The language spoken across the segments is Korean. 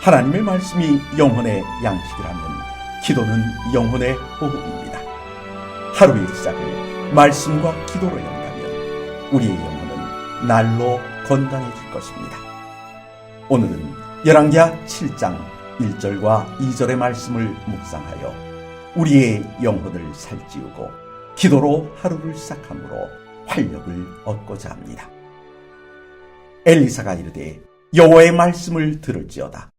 하나님의 말씀이 영혼의 양식이라면 기도는 영혼의 호흡입니다. 하루의 시작을 말씀과 기도로 연다면 우리의 영혼은 날로 건강해질 것입니다. 오늘은 열왕기하 7장 1절과 2절의 말씀을 묵상하여 우리의 영혼을 살찌우고 기도로 하루를 시작함으로 활력을 얻고자 합니다. 엘리사가 이르되 여호와의 말씀을 들을지어다.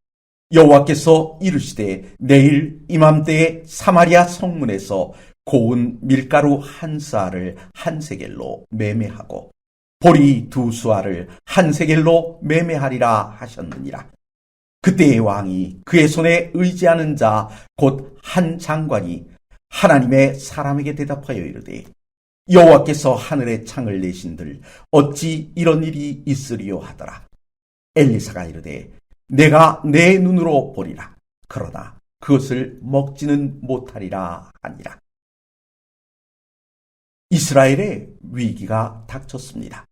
여호와께서 이르시되 내일 이맘때에 사마리아 성문에서 고운 밀가루 한 쌀을 한 세겔로 매매하고 보리 두 수알을 한 세겔로 매매하리라 하셨느니라. 그때의 왕이 그의 손에 의지하는 자 곧 한 장관이 하나님의 사람에게 대답하여 이르되 여호와께서 하늘의 창을 내신들 어찌 이런 일이 있으리요 하더라. 엘리사가 이르되 내가 내 눈으로 보리라. 그러나 그것을 먹지는 못하리라 하니라. 이스라엘의 위기가 닥쳤습니다.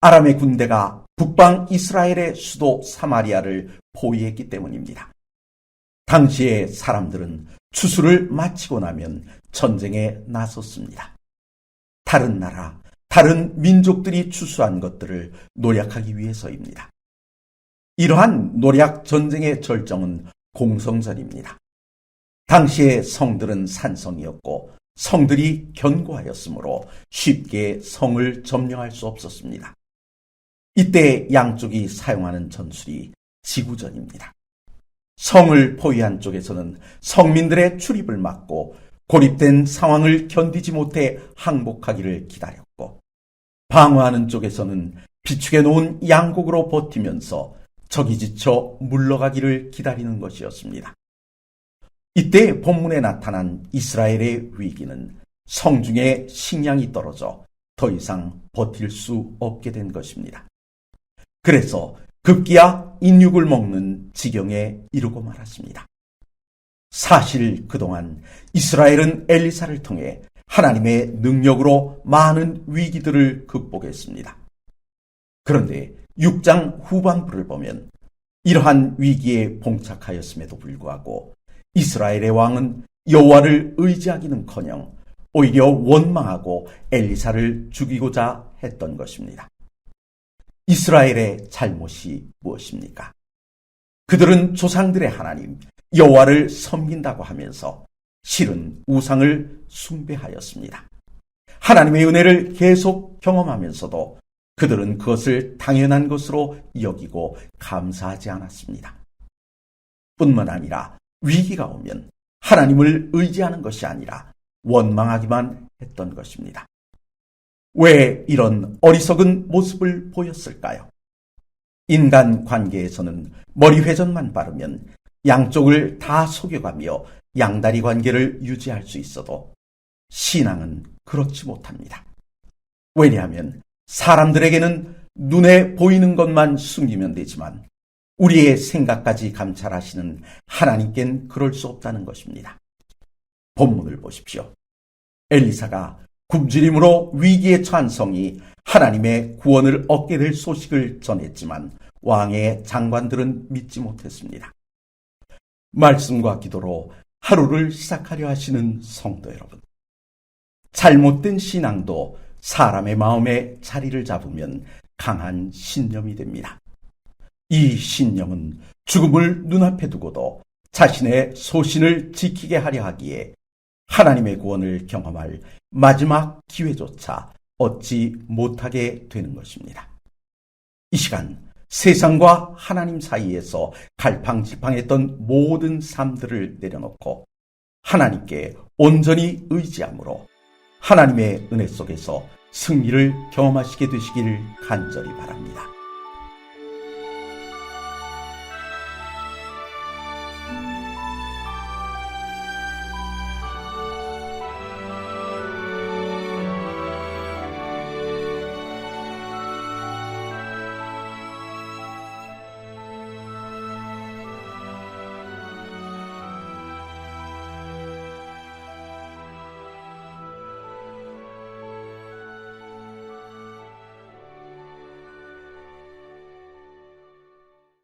아람의 군대가 북방 이스라엘의 수도 사마리아를 포위했기 때문입니다. 당시의 사람들은 추수를 마치고 나면 전쟁에 나섰습니다. 다른 나라, 다른 민족들이 추수한 것들을 노력하기 위해서입니다. 이러한 노략 전쟁의 절정은 공성전입니다. 당시의 성들은 산성이었고 성들이 견고하였으므로 쉽게 성을 점령할 수 없었습니다. 이때 양쪽이 사용하는 전술이 지구전입니다. 성을 포위한 쪽에서는 성민들의 출입을 막고 고립된 상황을 견디지 못해 항복하기를 기다렸고 방어하는 쪽에서는 비축해 놓은 양곡으로 버티면서 적이 지쳐 물러가기를 기다리는 것이었습니다. 이때 본문에 나타난 이스라엘의 위기는 성중에 식량이 떨어져 더 이상 버틸 수 없게 된 것입니다. 그래서 급기야 인육을 먹는 지경에 이르고 말았습니다. 사실 그동안 이스라엘은 엘리사를 통해 하나님의 능력으로 많은 위기들을 극복했습니다. 그런데 6장 후반부를 보면 이러한 위기에 봉착하였음에도 불구하고 이스라엘의 왕은 여호와를 의지하기는커녕 오히려 원망하고 엘리사를 죽이고자 했던 것입니다. 이스라엘의 잘못이 무엇입니까? 그들은 조상들의 하나님 여호와를 섬긴다고 하면서 실은 우상을 숭배하였습니다. 하나님의 은혜를 계속 경험하면서도 그들은 그것을 당연한 것으로 여기고 감사하지 않았습니다. 뿐만 아니라 위기가 오면 하나님을 의지하는 것이 아니라 원망하기만 했던 것입니다. 왜 이런 어리석은 모습을 보였을까요? 인간 관계에서는 머리 회전만 바르면 양쪽을 다 속여가며 양다리 관계를 유지할 수 있어도 신앙은 그렇지 못합니다. 왜냐하면 사람들에게는 눈에 보이는 것만 숨기면 되지만 우리의 생각까지 감찰하시는 하나님께는 그럴 수 없다는 것입니다. 본문을 보십시오. 엘리사가 굶주림으로 위기에 처한 성이 하나님의 구원을 얻게 될 소식을 전했지만 왕의 장관들은 믿지 못했습니다. 말씀과 기도로 하루를 시작하려 하시는 성도 여러분. 잘못된 신앙도 사람의 마음에 자리를 잡으면 강한 신념이 됩니다. 이 신념은 죽음을 눈앞에 두고도 자신의 소신을 지키게 하려 하기에 하나님의 구원을 경험할 마지막 기회조차 얻지 못하게 되는 것입니다. 이 시간 세상과 하나님 사이에서 갈팡질팡했던 모든 삶들을 내려놓고 하나님께 온전히 의지함으로 하나님의 은혜 속에서 승리를 경험하시게 되시기를 간절히 바랍니다.